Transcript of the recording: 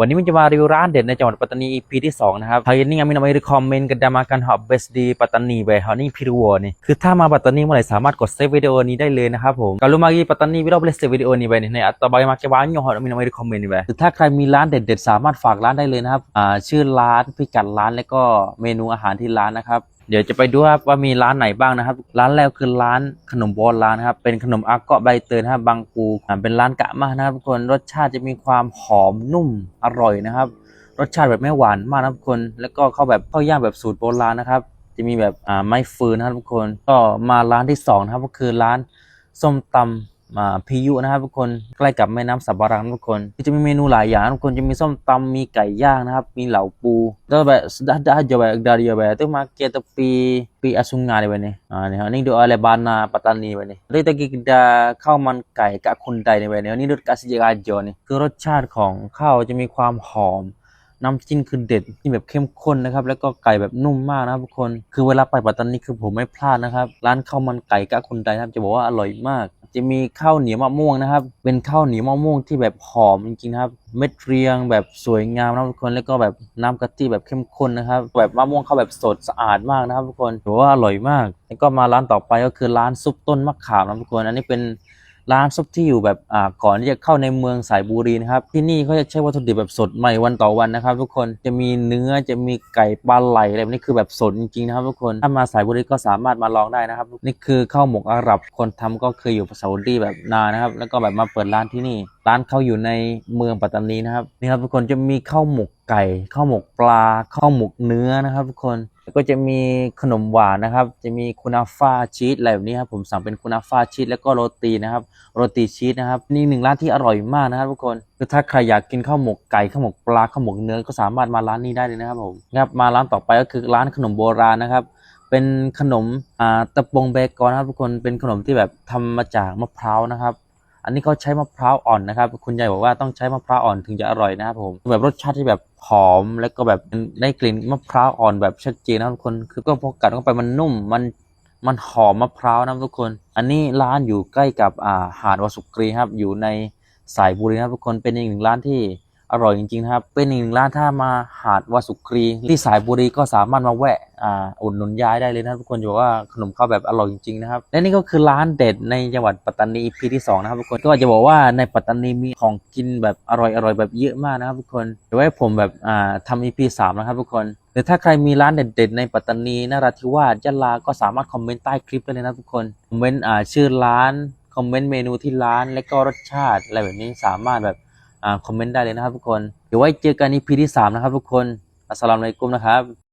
วันนี้มันจะมารีวิวร้านเด็ดในจังหวัดปัตตานี EP ที่ 2 นะครับเฮยนี่อามินเอามารีคอมเมนต์กันดามากันหอบเบสดีปัตตานีไปเฮานี่พิรวัวนี่คือถ้ามาปัตตานีเมื่อไหร่สามารถกดเซฟวิดีโอนี้ได้เลยนะครับผม kalau mari ปัตตานีวิดีโอ boleh save วิดีโอนี้ไปในี่ atau bagaimana banyak orang amin เอามารีคอมเมนต์นี่ไปคือถ้าใครมีร้านเด็ดๆสามารถฝากร้านได้เลยนะครับอ่าชื่อร้านพิกัดร้านแล้วก็เมนูอาหารที่ร้านนะครับ เดี๋ยวจะไปดูครับว่ามีร้านไหนบ้างนะครับ ร้านแรกคือร้านขนมโบราณนครับเป็นขนมอาเกาะใบเตยนะครับบางปูเป็นร้านกะมากนะครับทุกคนรสชาติจะมีความหอมนุ่มอร่อยนะครับ รสชาติแบบไม่หวานมากนะครับทุกคน แล้วก็เข้าแบบข้าวย่างแบบสูตรโบราณนะครับ จะมีแบบอ่าไม้ฟืนนะครับทุกคนก็มาร้านที่สองนะครับก็คือร้านส้มตำ อ่าพิยุนะครับทุกคนใกล้กับแม่น้ำสับารังทุกคนจะมีเมนูหลายอย่างทุกคนจะมีส้มตำมีไก่ย่างนะครับ มีเหลาปูแล้วแบบ sudah dah aja banyak dari ya banyak tu makan tepi pi asungan ni bani ah ni ni duk oleh bana patani bani ด้วยตะกี้ดาข้าวมันไก่กับคนใดในแบบนี้นี่รสกาซิเจกาโจนี่คือรสชาติของข้าวจะมีความหอมน้ำจิ้มคือเด็ดที่แบบเข้มข้นนะครับ แล้วก็ไก่แบบนุ่มมากนะครับทุกคน คือเวลาไปปัตตานีคือผมไม่พลาดนะครับ ร้านข้าวมันไก่กะคนใดนะครับจะบอกว่าอร่อยมาก จะมีข้าวเหนียวมะม่วงนะครับ เป็นข้าวเหนียวมะม่วงที่แบบหอมจริงๆครับ เม็ดเรียงแบบสวยงามนะทุกคน แล้วก็แบบน้ำกะทิแบบเข้มข้นนะครับ แบบมะม่วงเขาแบบสดสะอาดมากนะครับทุกคนถือว่าอร่อยมาก แล้วก็มาร้านต่อไปก็คือร้านซุปต้นมะขามนะทุกคน อันนี้เป็น ร้านซุปที่อยู่แบบอ่าก่อนที่จะเข้าในเมืองสายบุรีนะครับ ที่นี่เขาจะใช้วัตถุดิบแบบสดใหม่วันต่อวันนะครับ ทุกคนจะมีเนื้อจะมีไก่ปลาไหลอะไรแบบนี้คือแบบสดจริงๆนะครับ ทุกคนถ้ามาสายบุรีก็สามารถมาลองได้นะครับนี่คือข้าวหมกอาหรับคนทำก็เคยอยู่ซาอุดีแบบนานนะครับ แล้วก็แบบมาเปิดร้านที่นี่ ร้านเขาอยู่ในเมืองปัตตานีนะครับนี่ครับทุกคนจะมีข้าวหมก ไก่ข้าวหมกปลาข้าวหมกเนื้อนะครับทุกคนก็จะมีขนมหวานนะครับ จะมีคุนาฟ่าชีสอะไรแบบนี้ครับผมสั่งเป็นคุนาฟ่าชีสแล้วก็โรตีนะครับ โรตีชีสนะครับ นี่หนึ่งร้านที่อร่อยมากนะครับทุกคนคือถ้าใครอยากกินข้าวหมกไก่ข้าวหมกปลาข้าวหมกเนื้อก็สามารถมาร้านนี้ได้เลยนะครับผมครับมาร้านต่อไปก็คือร้านขนมโบราณนะครับเป็นขนมอ่าตะปงเบกอนนะครับทุกคนเป็นขนมที่แบบทำมาจากมะพร้าวนะครับ อันนี้เขาใช้มะพร้าวอ่อนนะครับ คุณยายบอกว่าต้องใช้มะพร้าวอ่อนถึงจะอร่อยนะครับผมแบบรสชาติที่แบบหอมแล้วก็แบบได้กลิ่นมะพร้าวอ่อนแบบชัดเจนนะทุกคน คือก็พอกัดเข้าไปมันนุ่มมันมันหอมมะพร้าวนะทุกคน อันนี้ร้านอยู่ใกล้กับอ่าหาดวสุกรีครับอยู่ในสายบุรีนะครับทุกคนเป็นอีกหนึ่งร้านที่ อร่อยจริงๆนะครับ เป็นอีกหนึ่งร้านถ้ามาหาดวาสุกรีที่สายบุรีก็สามารถมาแวะอ่าอุดหนุนยายได้เลยนะทุกคนจะบอกว่าขนมข้าวแบบอร่อยจริงๆนะครับ และนี่ก็คือร้านเด็ดในจังหวัดปัตตานี EP ที่สองนะครับทุกคนก็จะบอกว่าในปัตตานีมีของกินแบบอร่อยๆแบบเยอะมากนะครับทุกคนเดี๋ยวไว้ผมแบบอ่าทำ EP สามนะครับทุกคนหรือถ้าใครมีร้านเด็ดๆในปัตตานีนราธิวาสยะลาก็สามารถคอมเมนต์ใต้คลิปได้เลยนะทุกคนคอมเมนต์อ่าชื่อร้านคอมเมนต์เมนูที่ร้านและก็รสชาติอะไรแบบนี้สามารถแบบ คอมเมนต์ได้เลยนะครับทุกคน เดี๋ยวไว้เจอกันในพีที่สามนะครับทุกคน อัสสลามุอะลัยกุมนะครับ